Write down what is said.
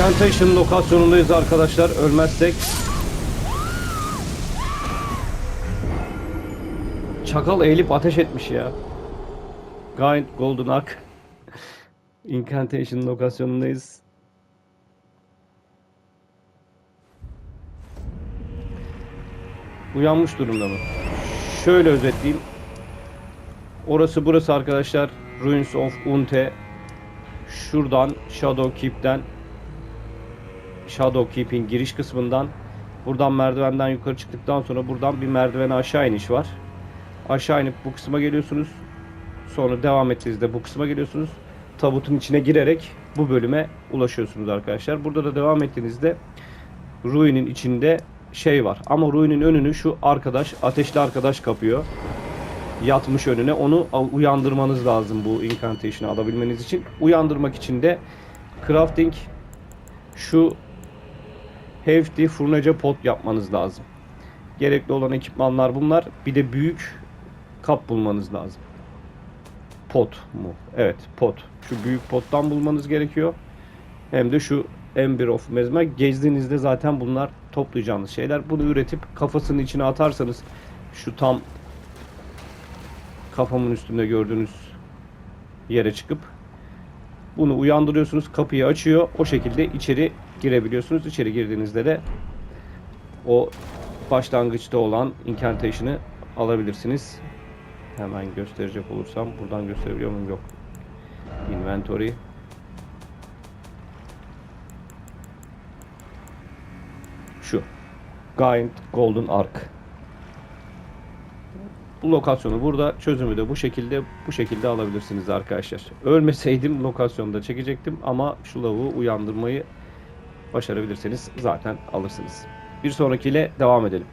Incantation lokasyonundayız arkadaşlar. Ölmezsek. Çakal eğilip ateş etmiş ya. Giant Golden Ark. Incantation lokasyonundayız. Uyanmış durumda mı? Şöyle özetleyeyim. Orası burası arkadaşlar. Ruins of Unte. Şuradan Shadow Keep'ten Shadow Keep'in giriş kısmından buradan merdivenden yukarı çıktıktan sonra buradan bir merdivene aşağı iniş var. Aşağı inip bu kısma geliyorsunuz. Sonra devam ettiğinizde bu kısma geliyorsunuz. Tabutun içine girerek bu bölüme ulaşıyorsunuz arkadaşlar. Burada da devam ettiğinizde ruinin içinde şey var. Ama ruinin önünü şu arkadaş, ateşli arkadaş kapıyor. Yatmış önüne. Onu uyandırmanız lazım bu incantation'ı alabilmeniz için. Uyandırmak için de crafting şu hefty furnaca pot yapmanız lazım. Gerekli olan ekipmanlar bunlar. Bir de büyük kap bulmanız lazım. Pot mu? Evet pot. Şu büyük pottan bulmanız gerekiyor. Hem de şu Ember of Mezmer. Gezdiğinizde zaten bunlar toplayacağınız şeyler. Bunu üretip kafasının içine atarsanız şu tam kafamın üstünde gördüğünüz yere çıkıp bunu uyandırıyorsunuz. Kapıyı açıyor. O şekilde içeri girebiliyorsunuz. İçeri girdiğinizde de o başlangıçta olan incantation'ı alabilirsiniz. Hemen gösterecek olursam buradan gösterebiliyor muyum? Yok. Inventory. Şu. Giant Golden Ark. Bu lokasyonu burada çözümü de bu şekilde bu şekilde alabilirsiniz arkadaşlar. Ölmeseydim lokasyonda çekecektim ama şu lavuğu uyandırmayı başarabilirseniz zaten alırsınız. Bir sonrakiyle devam edelim.